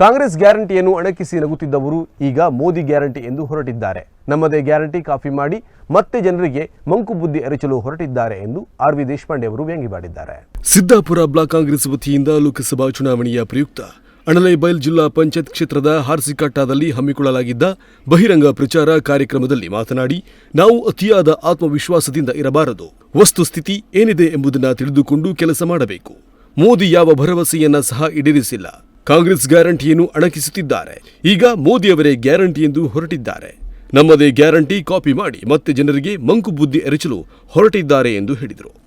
ಕಾಂಗ್ರೆಸ್ ಗ್ಯಾರಂಟಿಯನ್ನು ಅಣಕಿಸಿ ನಗುತ್ತಿದ್ದವರು ಈಗ ಮೋದಿ ಗ್ಯಾರಂಟಿ ಎಂದು ಹೊರಟಿದ್ದಾರೆ. ನಮ್ಮದೇ ಗ್ಯಾರಂಟಿ ಕಾಫಿ ಮಾಡಿ ಮತ್ತೆ ಜನರಿಗೆ ಮಂಕು ಬುದ್ಧಿ ಎರಚಲು ಹೊರಟಿದ್ದಾರೆ ಎಂದು ಆರ್ ವಿ ದೇಶಪಾಂಡೆ ಅವರು ವ್ಯಂಗ್ಯವಾಡಿದ್ದಾರೆ ಸಿದ್ದಾಪುರ ಬ್ಲಾಕ್ ಕಾಂಗ್ರೆಸ್ ವತಿಯಿಂದ ಲೋಕಸಭಾ ಚುನಾವಣೆಯ ಪ್ರಯುಕ್ತ ಅಣಲೈಬೈಲ್ ಜಿಲ್ಲಾ ಪಂಚಾಯತ್ ಕ್ಷೇತ್ರದ ಹಾರ್ಸಿಕಟ್ಟಾದಲ್ಲಿ ಹಮ್ಮಿಕೊಳ್ಳಲಾಗಿದ್ದ ಬಹಿರಂಗ ಪ್ರಚಾರ ಕಾರ್ಯಕ್ರಮದಲ್ಲಿ ಮಾತನಾಡಿ, ನಾವು ಅತಿಯಾದ ಆತ್ಮವಿಶ್ವಾಸದಿಂದ ಇರಬಾರದು. ವಸ್ತುಸ್ಥಿತಿ ಏನಿದೆ ಎಂಬುದನ್ನು ತಿಳಿದುಕೊಂಡು ಕೆಲಸ ಮಾಡಬೇಕು. ಮೋದಿ ಯಾವ ಭರವಸೆಯನ್ನ ಸಹ ಈಡೇರಿಸಿಲ್ಲ. ಕಾಂಗ್ರೆಸ್ ಗ್ಯಾರಂಟಿಯನ್ನು ಅಣಕಿಸುತ್ತಿದ್ದಾರೆ. ಈಗ ಮೋದಿಯವರೇ ಗ್ಯಾರಂಟಿ ಎಂದು ಹೊರಟಿದ್ದಾರೆ. ನಮ್ಮದೇ ಗ್ಯಾರಂಟಿ ಕಾಪಿ ಮಾಡಿ ಮತ್ತೆ ಜನರಿಗೆ ಮಂಕು ಬುದ್ಧಿ ಎರಚಲು ಹೊರಟಿದ್ದಾರೆ ಎಂದು ಹೇಳಿದರು.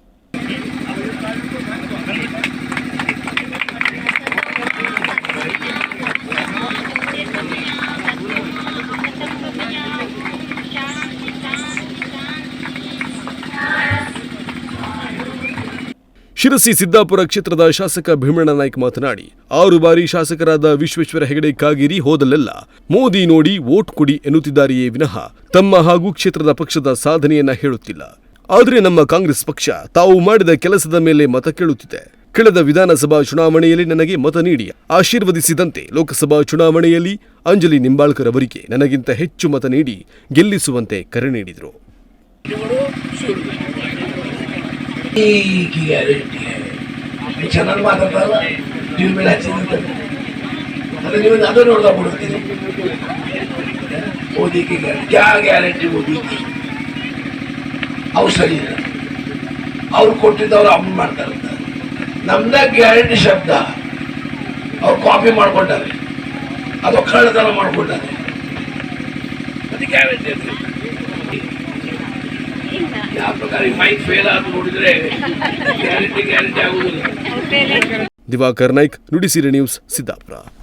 ಶಿರಸಿ ಸಿದ್ದಾಪುರ ಕ್ಷೇತ್ರದ ಶಾಸಕ ಭೀಮಣ್ಣ ನಾಯ್ಕ ಮಾತನಾಡಿ, ಆರು ಬಾರಿ ಶಾಸಕರಾದ ವಿಶ್ವೇಶ್ವರ ಹೆಗಡೆ ಕಾಗೇರಿ ಹೋದಲ್ಲೆಲ್ಲ ಮೋದಿ ನೋಡಿ ವೋಟ್ ಕೊಡಿ ಎನ್ನುತ್ತಿದ್ದಾರೆಯೇ ವಿನಃ ತಮ್ಮ ಹಾಗೂ ಕ್ಷೇತ್ರದ ಪಕ್ಷದ ಸಾಧನೆಯನ್ನ ಹೇಳುತ್ತಿಲ್ಲ. ಆದರೆ ನಮ್ಮ ಕಾಂಗ್ರೆಸ್ ಪಕ್ಷ ತಾವು ಮಾಡಿದ ಕೆಲಸದ ಮೇಲೆ ಮತ ಕೇಳುತ್ತಿದೆ. ಕಳೆದ ವಿಧಾನಸಭಾ ಚುನಾವಣೆಯಲ್ಲಿ ನನಗೆ ಮತ ನೀಡಿ ಆಶೀರ್ವದಿಸಿದಂತೆ ಲೋಕಸಭಾ ಚುನಾವಣೆಯಲ್ಲಿ ಅಂಜಲಿ ನಿಂಬಾಳ್ಕರ್ ಅವರಿಗೆ ನನಗಿಂತ ಹೆಚ್ಚು ಮತ ನೀಡಿ ಗೆಲ್ಲಿಸುವಂತೆ ಕರೆ ನೀಡಿದರು. ಗ್ಯಾರಂಟಿ ನೀವು ಚೆನ್ನಾಗಿ ಮಾತಾಡ್ತಾರಲ್ಲ ಟಿವಿ ಮೇಲೆ ಹಚ್ಚಿದಂತ ಅದು ನೀವು ಅದು ನೋಡ್ತಾ ಮೋದಿಗೆ ಗ್ಯಾರಂಟಿ ಯಾ ಗ್ಯಾರಂಟಿ ಮೋದಿಗೆ ಅವ್ರು ಸರಿ ಇಲ್ಲ. ಅವ್ರು ಕೊಟ್ಟಿದ್ದವ್ರು ಅಮ್ಮ ಮಾಡ್ತಾರಂತ ನಮ್ದ ಗ್ಯಾರಂಟಿ ಶಬ್ದ. ಅವ್ರು ಕಾಪಿ ಮಾಡ್ಕೊಂಡಾರೆ. ಅದು ಕಳ್ಳತನ ಮಾಡ್ಕೊಂಡಾರೆ. ಅದು ಗ್ಯಾರಂಟಿ ಅಂತ ಮೈಕ್ ಫೇಲ್ ಆಗಿ ನೋಡಿದ್ರೆ ಗ್ಯಾರಂಟಿ ದಿವಾಕರ್ ನಾಯ್ಕ್ ನುಡಿಸಿರಿ ನ್ಯೂಸ್ ಸಿದ್ದಾಪುರ.